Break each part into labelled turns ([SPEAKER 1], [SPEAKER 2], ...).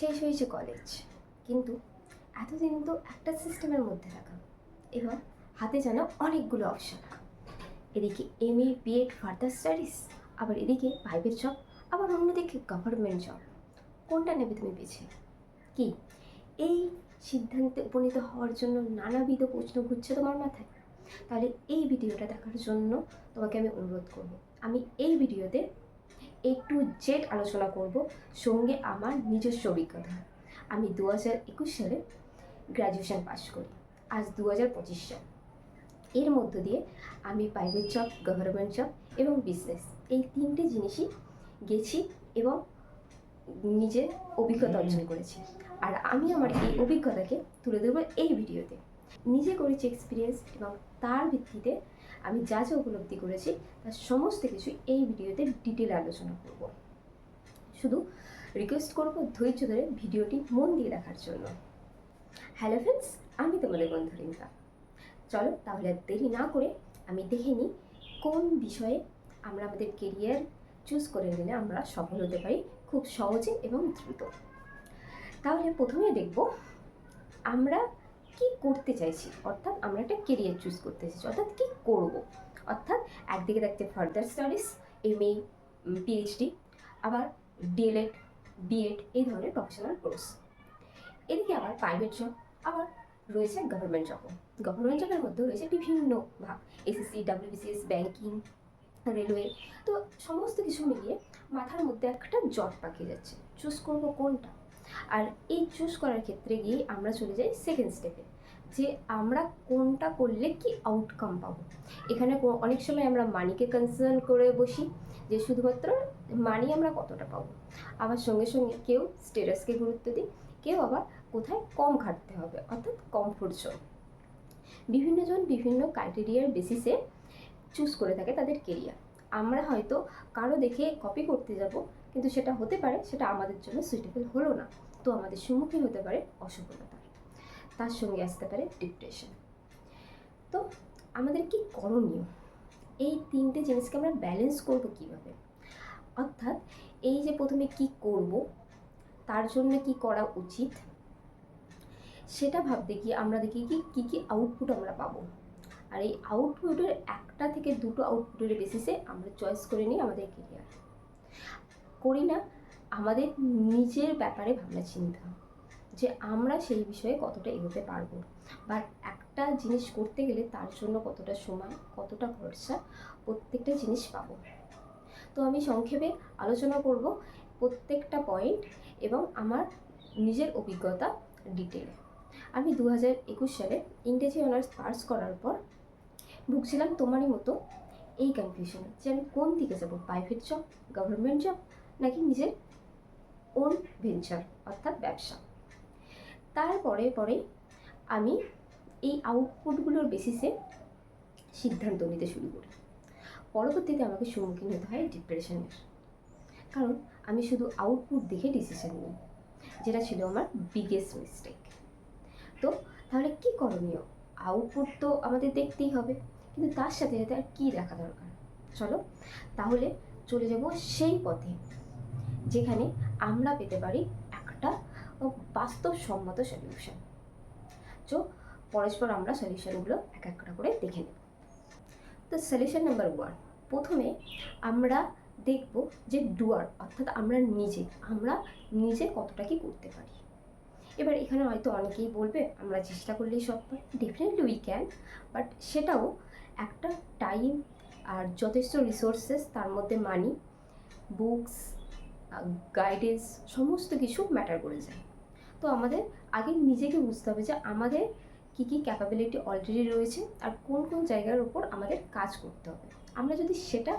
[SPEAKER 1] শেষ হয়েছে কলেজ কিন্তু এতদিন তো একটা সিস্টেমের মধ্যে থাকা এবং হাতে যেন অনেকগুলো অপশন এদিকে M A B Ed further studies আবার এদিকে প্রাইভেট জব আবার অন্যদিকে গভর্নমেন্ট জব কোনটা নেবে তুমি বেছে? কি? এই সিদ্ধান্তে উপনীত হওয়ার জন্য নানাবিধ প্রশ্ন ঘুরছে তোমার মাথায়? তাহলে এই ভিডিওটা দেখার জন্য তোমাকে আমি অনুরোধ করব। আমি এই ভিডিওতে এ টু জেড আলোচনা করব সঙ্গে আমার নিজস্ব অভিজ্ঞতা। আমি দু হাজার একুশ সালে গ্র্যাজুয়েশন পাশ করি। আজ দু হাজার পঁচিশ সাল। এর মধ্য দিয়ে আমি প্রাইভেট জব গভর্নমেন্ট জব এবং বিজনেস এই তিনটে জিনিসই গেছি এবং নিজের অভিজ্ঞতা অর্জন করেছি। আর আমি আমার এই অভিজ্ঞতাকে তুলে দেবো এই ভিডিওতে। নিজে করেছি এক্সপিরিয়েন্স এবং তার ভিত্তিতে আমি যা যা উপলব্ধি করেছি, তার সমস্ত কিছু এই ভিডিওতে ডিটেল আলোচনা করব। শুধু রিকোয়েস্ট করব ধৈর্য ধরে ভিডিওটি মন দিয়ে দেখার জন্য। হ্যালো ফ্রেন্ডস আমি তোমাদের বন্ধু রিঙ্কা চলো তাহলে আর দেরি না করে আমি দেখে নিই কোন বিষয়ে আমরা আমাদের কেরিয়ার চুজ করে নিলে আমরা সফল হতে পারি খুব সহজে এবং দ্রুত। তাহলে প্রথমে দেখব, আমরা কি করতে চাইছি? অর্থাৎ আমরা একটা কেরিয়ার চুজ করতে চাইছি অর্থাৎ কি করব? অর্থাৎ একদিকে দেখতে further studies M A PhD আবার D El Ed B Ed এই ধরনের প্রফেশনাল কোর্স এদিকে আবার প্রাইভেট জব আবার রয়েছে গভর্নমেন্ট জবও গভর্নমেন্ট জবের মধ্যে রয়েছে বিভিন্ন ভাগ। এসএসসি ডাব্লিউবিসিএস ব্যাংকিং রেলওয়ে তো সমস্ত কিছু মিলিয়ে মাথার মধ্যে একটা জট পাকিয়ে যাচ্ছে। চুজ করব কোনটা? আর এই চুজ করার ক্ষেত্রে গিয়ে আমরা চলে যাই সেকেন্ড স্টেপে যে আমরা কোনটা করলে কি আউটকাম পাবো। এখানে অনেক সময় আমরা মানিকে কনসার্ন করে বসি, যে শুধুমাত্র মানি আমরা কতটা পাবো। আবার সঙ্গে সঙ্গে কেউ স্টেটাসকে গুরুত্ব দিই, কেউ আবার কোথায় কম খাটতে হবে, অর্থাৎ কমফোর্ট জোন বিভিন্নজন বিভিন্ন ক্রাইটেরিয়ার বেসিসে চুজ করে থাকে তাদের কেরিয়ার আমরা হয়তো কারও দেখে কপি করতে যাব কিন্তু সেটা হতে পারে, সেটা আমাদের জন্য সুইটেবল হলো না। তো আমাদের সম্মুখীন হতে পারে অসফলতার তার সঙ্গে আসতে পারে ডিপ্রেশন তো আমাদের কি করণীয়? এই তিনটে জিনিসকে আমরা ব্যালেন্স করব কীভাবে? অর্থাৎ এই যে প্রথমে কি করব, তার জন্য কি করা উচিত, সেটা ভাবতে গিয়ে আমরা দেখি কি, কী কী আউটপুট আমরা পাবো। আর এই আউটপুটের একটা থেকে দুটো আউটপুটের বেসিসে আমরা চয়েস করে নিই আমাদের কেরিয়ার করি না, আমাদের নিজের ব্যাপারে ভাবনা চিন্তা, যে আমরা সেই বিষয়ে কতটা এগোতে পারব। বা একটা জিনিস করতে গেলে তার জন্য কতটা সময়, কতটা খরচা প্রত্যেকটা জিনিস পাবো। তো আমি সংক্ষেপে আলোচনা করব প্রত্যেকটা পয়েন্ট এবং আমার নিজের অভিজ্ঞতা ডিটেলে আমি দু হাজার একুশ সালে ইংরেজি অনার্স পাস করার পর ভুগছিলাম তোমারই মতো এই কনফিউশনে যে আমি কোন দিকে যাব? প্রাইভেট জব গভর্নমেন্ট জব নাকি নিজের ওন ভেঞ্চার অর্থাৎ ব্যবসা। তারপরে পরে আমি এই আউটপুটগুলোর বেসিসে সিদ্ধান্ত নিতে শুরু করি। পরবর্তীতে আমাকে সম্মুখীন হতে হয় ডিপ্রেশনের কারণ আমি শুধু আউটপুট দেখে ডিসিশন নিই, যেটা ছিল আমার বিগেস্ট মিস্টেক তো তাহলে কি করণীয়? আউটপুট তো আমাদের দেখতেই হবে, কিন্তু তার সাথে সাথে আর কী দেখা দরকার? চলো, তাহলে চলে যাব সেই পথে। যেখানে আমরা পেতে পারি একটা বাস্তবসম্মত সলিউশন তো পরস্পর আমরা সলিউশনগুলো এক একটা করে দেখে নেব। তো সলিউশন নাম্বার ওয়ান প্রথমে আমরা দেখব যে ডুয়ার অর্থাৎ আমরা নিজে আমরা নিজে কতটা কি করতে পারি। এবার এখানে হয়তো অনেকেই বলবে, আমরা চেষ্টা করলেই সব পাই ডেফিনেটলি উই ক্যান বাট সেটাও একটা টাইম আর যথেষ্ট রিসোর্সেস তার মধ্যে মানি বুকস গাইডেন্স সমস্ত কিছু ম্যাটার করে যায়। তো আমাদের আগে নিজেকে বুঝতে হবে যে আমাদের কী কী ক্যাপাবিলিটি অলরেডি রয়েছে আর কোন কোন জায়গার উপর আমাদের কাজ করতে হবে। আমরা যদি সেটা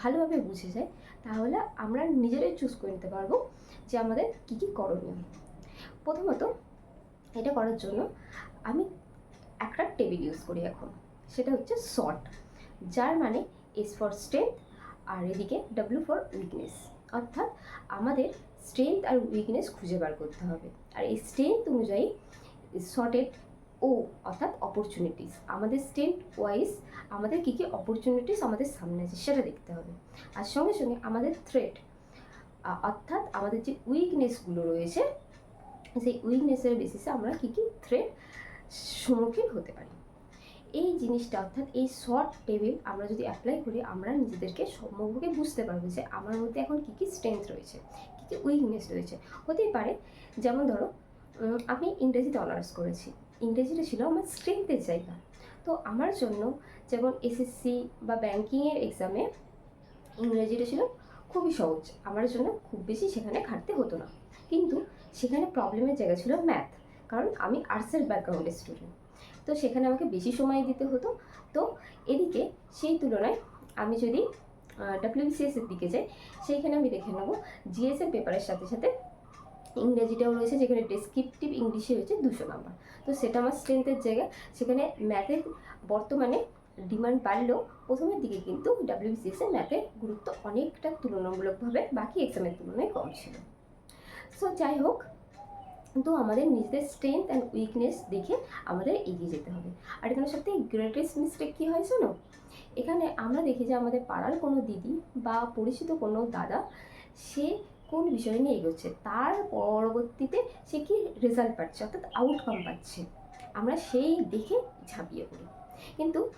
[SPEAKER 1] ভালোভাবে বুঝে যাই, তাহলে আমরা নিজেরাই চুজ করে নিতে পারব যে আমাদের কী কী করণীয়। প্রথমত এটা করার জন্য আমি একটা টেবিল ইউজ করি এখন, সেটা হচ্ছে শর্ট যার মানে এস ফর স্ট্রেংথ আর এদিকে ডাব্লিউ ফর উইকনেস অর্থাৎ আমাদের স্ট্রেংথ আর উইকনেস খুঁজে বার করতে হবে। আর এই স্ট্রেংথ অনুযায়ী শর্টেড ও অর্থাৎ অপরচুনিটিস আমাদের স্ট্রেংথ ওয়াইজ আমাদের কী কী অপরচুনিটিস আমাদের সামনে আছে সেটা দেখতে হবে। আর সঙ্গে সঙ্গে আমাদের থ্রেট অর্থাৎ আমাদের যে উইকনেসগুলো রয়েছে, সেই উইকনেসের বেসিসে আমরা কী কী থ্রেড সম্মুখীন হতে পারি। এই জিনিসটা, অর্থাৎ এই শর্ট টেবিল আমরা যদি অ্যাপ্লাই করি, আমরা নিজেদেরকে সম্মুখে বুঝতে পারব যে আমার মধ্যে এখন কী কী স্ট্রেংথ রয়েছে, কী কী উইকনেস রয়েছে। হতেই পারে, যেমন ধরো আমি ইংরেজিতে অনার্স করেছি। ইংরেজিটা ছিল আমার স্ট্রেংথের জায়গা। তো আমার জন্য যেমন এসএসসি বা ব্যাঙ্কিংয়ের এক্সামে ইংরেজিটা ছিল খুবই সহজ। আমার জন্য খুব বেশি সেখানে খাটতে হতো না। কিন্তু সেখানে প্রবলেমের জায়গা ছিল ম্যাথ কারণ আমি আর্টসের ব্যাকগ্রাউন্ডের স্টুডেন্ট তো সেখানে আমাকে বেশি সময় দিতে হতো। তো এদিকে সেই তুলনায় আমি যদি ডাব্লিউবিসিএস এর দিকে যাই, সেইখানে আমি দেখে নেব জিএসএম পেপারের সাথে সাথে ইংরেজিটাও রয়েছে, যেখানে ডেসক্রিপটিভ ইংলিশে হয়েছে দুশো নাম্বার তো সেটা আমার স্ট্রেংথের জায়গা। সেখানে ম্যাথের বর্তমানে ডিমান্ড বাড়লেও প্রথমের দিকে কিন্তু ডাব্লিউবিসিএস এর ম্যাথের গুরুত্ব অনেকটা তুলনামূলকভাবে বাকি এক্সামের তুলনায় কম ছিল। সো যাই হোক তো আমাদের নিজেদের স্ট্রেংথ অ্যান্ড উইকনেস দেখে আমাদের এগিয়ে যেতে হবে। আর এখানে সবথেকে গ্রেটেস্ট মিস্টেক কী হয় শোনো? এখানে আমরা দেখি যে আমাদের পাড়ার কোনো দিদি বা পরিচিত কোনো দাদা, সে কোন বিষয় নিয়ে এগোচ্ছে? তার পরবর্তীতে সে কি রেজাল্ট পাচ্ছে? অর্থাৎ আউটকাম পাচ্ছে। আমরা সেই দেখে ঝাঁপিয়ে পড়ি। কিন্তু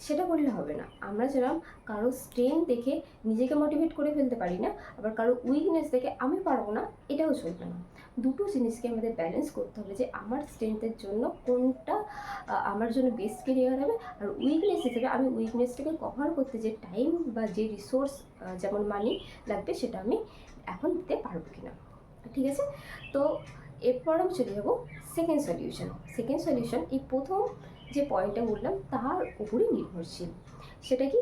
[SPEAKER 1] সেটা করলে হবে না। আমরা যেরকম কারও স্ট্রেংথ দেখে নিজেকে মোটিভেট করে ফেলতে পারি না, আবার কারও উইকনেস দেখে আমি পারব না, এটাও চলবে না। দুটো জিনিসকে আমাদের ব্যালেন্স করতে হবে যে আমার স্ট্রেংথের জন্য কোনটা আমার জন্য বেস্ট কেরিয়ার হবে আর উইকনেস হিসেবে আমি উইকনেসটাকে কভার করতে যে টাইম বা যে রিসোর্স যেমন মানি লাগবে সেটা আমি এখন দিতে পারব কি না ঠিক আছে? তো এরপর আমি চলে যাব সেকেন্ড সলিউশন সেকেন্ড সলিউশন এই প্রথম যে পয়েন্টটা বললাম, তার উপরেই নির্ভরশীল। সেটা কি?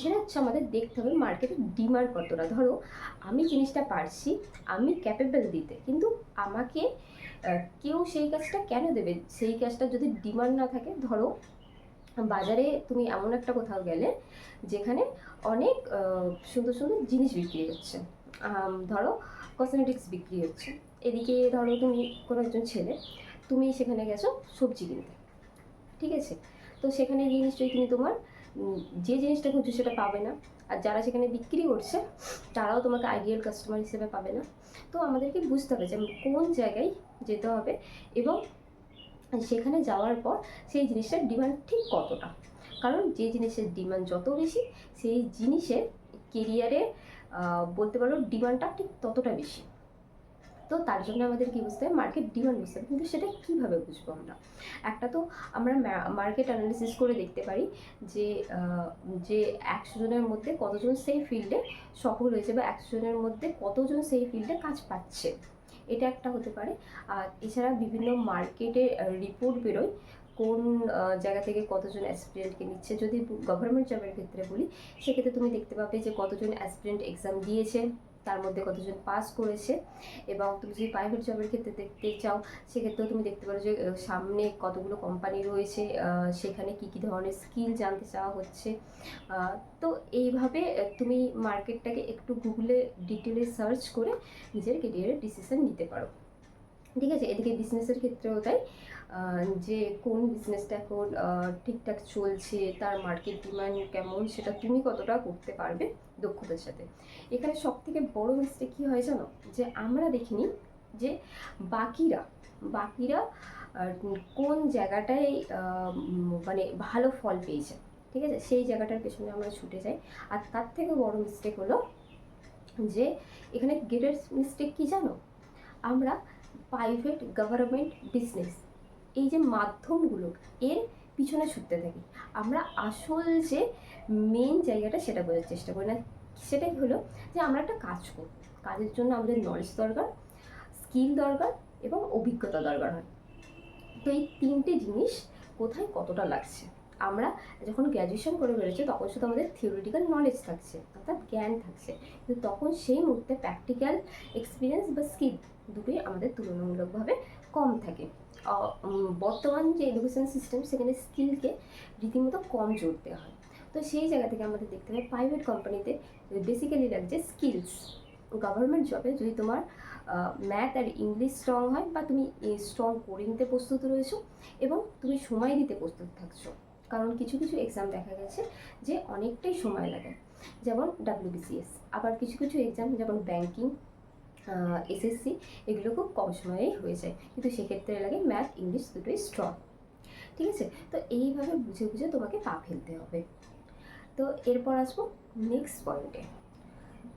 [SPEAKER 1] সেটা হচ্ছে আমাদের দেখতে হবে মার্কেটের ডিমান্ড কতটা। ধরো, আমি জিনিসটা পারছি, আমি ক্যাপেবল দিতে, কিন্তু আমাকে কেউ সেই কাজটা কেন দেবে? সেই কাজটা যদি ডিমান্ড না থাকে, ধরো, বাজারে তুমি এমন একটা কোথাও গেলে, যেখানে অনেক সুন্দর সুন্দর জিনিস বিক্রি হচ্ছে। ধরো কসমেটিক্স বিক্রি হচ্ছে। এদিকে ধরো, তুমি কোনো একজন ছেলে, তুমি সেখানে গেছো সবজি কিনতে, ঠিক আছে? তো সেখানে গিয়ে নিশ্চয়ই তুমি তোমার যে জিনিসটা খুঁজছো সেটা পাবে না। আর যারা সেখানে বিক্রি করছে, তারাও তোমাকে আইডিয়াল কাস্টমার হিসেবে পাবে না। তো আমাদেরকে বুঝতে হবে যে কোন জায়গায় যেতে হবে এবং সেখানে যাওয়ার পর সেই জিনিসটার ডিমান্ড ঠিক কতটা। কারণ যে জিনিসের ডিমান্ড যত বেশি, সেই জিনিসের কেরিয়ারে বলতে পারো ডিমান্ডটা ঠিক ততটা বেশি। তো তার জন্য আমাদের কি বুঝতে হবে মার্কেট ডিমান্ড বুঝতে হবে কিন্তু সেটা কীভাবে বুঝব আমরা? একটা তো আমরা মার্কেট অ্যানালিসিস করে দেখতে পারি যে যে একশো জনের মধ্যে কতজন সেই ফিল্ডে সফল হয়েছে বা একশো জনের মধ্যে কতজন সেই ফিল্ডে কাজ পাচ্ছে। এটা একটা হতে পারে। আর এছাড়া বিভিন্ন মার্কেটে রিপোর্ট বেরোয় কোন জায়গা থেকে কতজন অ্যাসপিরেন্টকে নিচ্ছে। যদি গভর্নমেন্ট জবের ক্ষেত্রে বলি, সেক্ষেত্রে তুমি দেখতে পাবে যে কতজন অ্যাসপিরেন্ট এক্সাম দিয়েছে। তার মধ্যে কতজন পাস করেছে এবং তুমি যদি প্রাইভেট জবের ক্ষেত্রে দেখতে চাও, সেক্ষেত্রেও তুমি দেখতে পারো যে সামনে কতগুলো কোম্পানি রয়েছে সেখানে কী কী ধরনের স্কিল জানতে চাওয়া হচ্ছে। তো এইভাবে তুমি মার্কেটটাকে একটু গুগলে ডিটেলে সার্চ করে নিজের কেরিয়ারের ডিসিশন নিতে পারো। ঠিক আছে? এদিকে বিজনেসের ক্ষেত্রেও তাই। যে কোন বিজনেসটা এখন ঠিকঠাক চলছে, তার মার্কেট ডিমান্ড কেমন, সেটা তুমি কতটা করতে পারবে দক্ষতার সাথে। এখানে সব থেকে বড়ো মিস্টেক কী হয় জানো? যে আমরা দেখিনি যে বাকিরা বাকিরা কোন জায়গাটায় মানে ভালো ফল পেয়েছে, ঠিক আছে? সেই জায়গাটার পেছনে আমরা ছুটে যাই। আর তার থেকে বড় মিস্টেক হলো যে এখানে গ্রেটেস্ট মিস্টেক কী জানো? আমরা প্রাইভেট গভর্নমেন্ট বিজনেস এই যে মাধ্যমগুলো, এর পিছনে ছুটতে থাকি। আমরা আসল যে মেন জায়গাটা সেটা বোঝার চেষ্টা করি না। সেটাই হলো যে আমরা একটা কাজ করব কাজের জন্য আমাদের নলেজ দরকার স্কিল দরকার এবং অভিজ্ঞতা দরকার হয়। তো এই তিনটে জিনিস কোথায় কতটা লাগছে? আমরা যখন গ্র্যাজুয়েশন করে বেরোচ্ছি, তখন শুধু আমাদের থিওরিটিক্যাল নলেজ থাকছে, অর্থাৎ জ্ঞান থাকছে। কিন্তু তখন সেই মুহূর্তে প্র্যাকটিক্যাল এক্সপিরিয়েন্স বা স্কিল দুটোই আমাদের তুলনামূলকভাবে কম থাকে। বর্তমান যে এডুকেশন সিস্টেম সেখানে স্কিলকে রীতিমতো কম জোর দেওয়া হয়। তো সেই জায়গা থেকে আমাদের দেখতে হবে প্রাইভেট কোম্পানিতে বেসিক্যালি লাগছে স্কিলস গভর্নমেন্ট জবে যদি তোমার ম্যাথ আর ইংলিশ স্ট্রং হয় বা তুমি স্ট্রং করে নিতে প্রস্তুত রয়েছো এবং তুমি সময় দিতে প্রস্তুত থাকছো, কারণ কিছু কিছু এক্সাম দেখা গেছে যে অনেকটাই সময় লাগে, যেমন ডাব্লিউবিসিএস আবার কিছু কিছু এক্সাম যেমন ব্যাংকিং এসএসসি এগুলো খুব কম সময়েই হয়ে যায়। কিন্তু সেক্ষেত্রে লাগে ম্যাথ ইংলিশ দুটোই স্ট্রং ঠিক আছে? তো এইভাবে বুঝে বুঝে তোমাকে পা ফেলতে হবে। তো এরপর আসব নেক্সট পয়েন্টে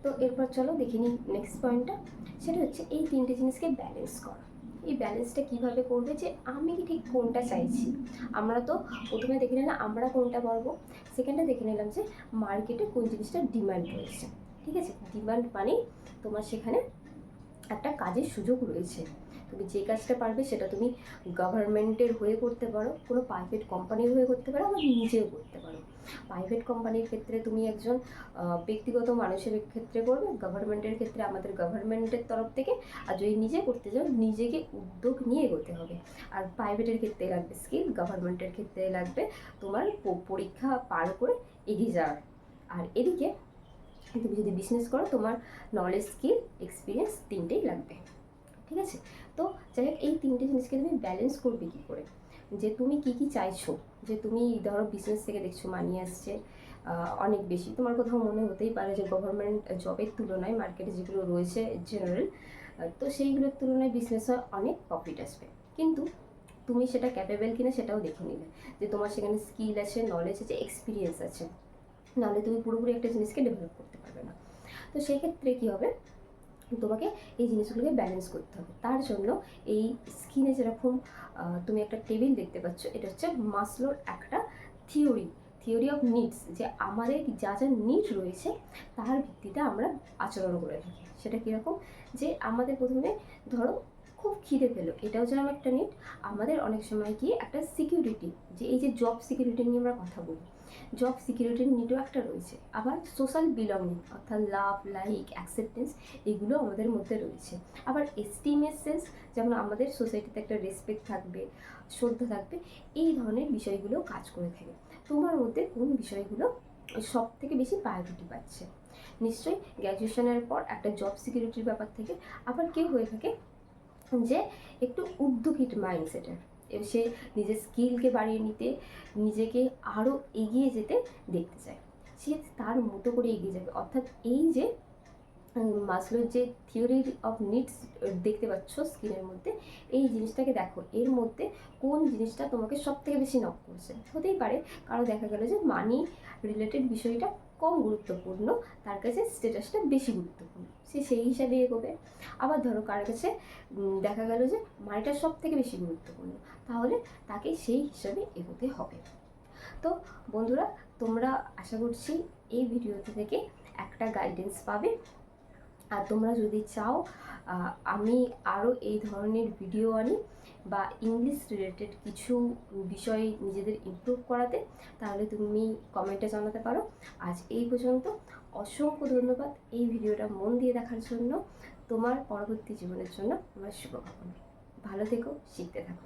[SPEAKER 1] তো এরপর চলো দেখে নিই নেক্সট পয়েন্টটা সেটা হচ্ছে এই তিনটে জিনিসকে ব্যালেন্স করা। এই ব্যালেন্সটা কীভাবে করবে যে আমি ঠিক কোনটা চাইছি? আমরা তো প্রথমে দেখে নিলাম আমরা কোনটা বলব। সেকেন্ডে দেখে নিলাম যে মার্কেটে কোন জিনিসটা ডিমান্ড রয়েছে ঠিক আছে? ডিমান্ড মানে তোমার সেখানে একটা কাজের সুযোগ রয়েছে। তুমি যে কাজটা পারবে সেটা তুমি গভর্নমেন্টের হয়ে করতে পারো, কোনো প্রাইভেট কোম্পানির হয়ে করতে পারো, আবার নিজেও করতে পারো। প্রাইভেট কোম্পানির ক্ষেত্রে তুমি একজন ব্যক্তিগত মানুষের ক্ষেত্রে করবে গভর্নমেন্টের ক্ষেত্রে আমাদের গভর্নমেন্টের তরফ থেকে, আর যদি নিজে করতে চাও নিজেকে উদ্যোগ নিয়ে এগোতে হবে। আর প্রাইভেটের ক্ষেত্রে লাগবে স্কিল গভর্নমেন্টের ক্ষেত্রে লাগবে তোমার পরীক্ষা পার করে এগিয়ে যাওয়ার। আর এদিকে তুমি যদি বিজনেস করো, তোমার নলেজ স্কিল এক্সপিরিয়েন্স তিনটেই লাগবে। ঠিক আছে? তো যাই হোক, এই তিনটে জিনিসকে তুমি ব্যালেন্স করবে কী করে? যে তুমি কি কি চাইছো? যে তুমি ধরো বিজনেস থেকে দেখছ মানি আসছে অনেক বেশি। তোমার কোথাও মনে হতেই পারে যে গভর্নমেন্ট জবের তুলনায় মার্কেটে যেগুলো রয়েছে জেনারেল তো সেইগুলোর তুলনায় বিজনেসে অনেক প্রফিট আসবে। কিন্তু তুমি সেটা ক্যাপেবল কিনা সেটাও দেখে নিলে। যে তোমার সেখানে স্কিল আছে নলেজ আছে এক্সপিরিয়েন্স আছে। নাহলে তুমি পুরোপুরি একটা জিনিসকে ডেভেলপ করতে পারবে না। তো সেই ক্ষেত্রে কী হবে? তোমাকে এই জিনিসগুলোকে ব্যালেন্স করতে হবে। তার জন্য এই স্কিনে যেরকম তুমি একটা টেবিল দেখতে পাচ্ছ, এটা হচ্ছে মাসলোর একটা থিওরি থিওরি অফ নিডস যে আমাদের যা যা নিড রয়েছে, তার ভিত্তিতে আমরা আচরণ করে থাকি। সেটা কীরকম? যে আমাদের প্রথমে ধরো খুব খিদে পেল, এটাও যেরকম একটা নিড আমাদের অনেক সময় গিয়ে একটা সিকিউরিটি যে এই যে জব সিকিউরিটি নিয়ে আমরা কথা বলি জব সিকিউরিটির নিডও একটা রয়েছে। আবার সোশ্যাল বিলঙ্গিং অর্থাৎ লাভ লাইক অ্যাকসেপ্টেন্স এগুলো আমাদের মধ্যে রয়েছে। আবার এস্টিমের সেন্স যেমন আমাদের সোসাইটিতে একটা রেসপেক্ট থাকবে, শ্রদ্ধা থাকবে, এই ধরনের বিষয়গুলো কাজ করে থাকে। তোমার মধ্যে কোন বিষয়গুলো সব থেকে বেশি প্রায়োরিটি পাচ্ছে? নিশ্চয়ই গ্র্যাজুয়েশনের পর একটা জব সিকিউরিটির ব্যাপার থেকে আবার কেউ হয়ে থাকে যে একটু উদ্যোগী মাইন্ডসেটের সে নিজের স্কিলকে বাড়িয়ে নিতে, নিজেকে আরও এগিয়ে যেতে দেখতে চায়। সে তার মতো করে এগিয়ে যাবে। অর্থাৎ এই যে মাসলোর যে থিওরি অফ নিডস দেখতে পাচ্ছ স্কিনের মধ্যে এই জিনিসটাকে দেখো, এর মধ্যে কোন জিনিসটা তোমাকে সব থেকে বেশি নক করছে? হতেই পারে কারও দেখা গেল যে মানি রিলেটেড বিষয়টা কম গুরুত্বপূর্ণ, তার কাছে স্ট্যাটাসটা বেশি গুরুত্বপূর্ণ। সে সেই হিসাবে এগোবে। আবার ধরো কার কাছে দেখা গেল যে মানিটা সব থেকে বেশি গুরুত্বপূর্ণ, তাহলে তাকে সেই হিসাবে এগোতে হবে। তো বন্ধুরা, তোমরা আশা করছি এই ভিডিওতে থেকে একটা গাইডেন্স পাবে। আর তোমরা যদি চাও আমি আরও এই ধরনের ভিডিও আনি বা ইংলিশ রিলেটেড কিছু বিষয় নিজেদের ইমপ্রুভ করাতে, তাহলে তুমি কমেন্টে জানাতে পারো। আজ এই পর্যন্ত। অসংখ্য ধন্যবাদ এই ভিডিওটা মন দিয়ে দেখার জন্য। তোমার পরবর্তী জীবনের জন্য আমার শুভকামনা। ভালো থেকো, শিখতে থাকো।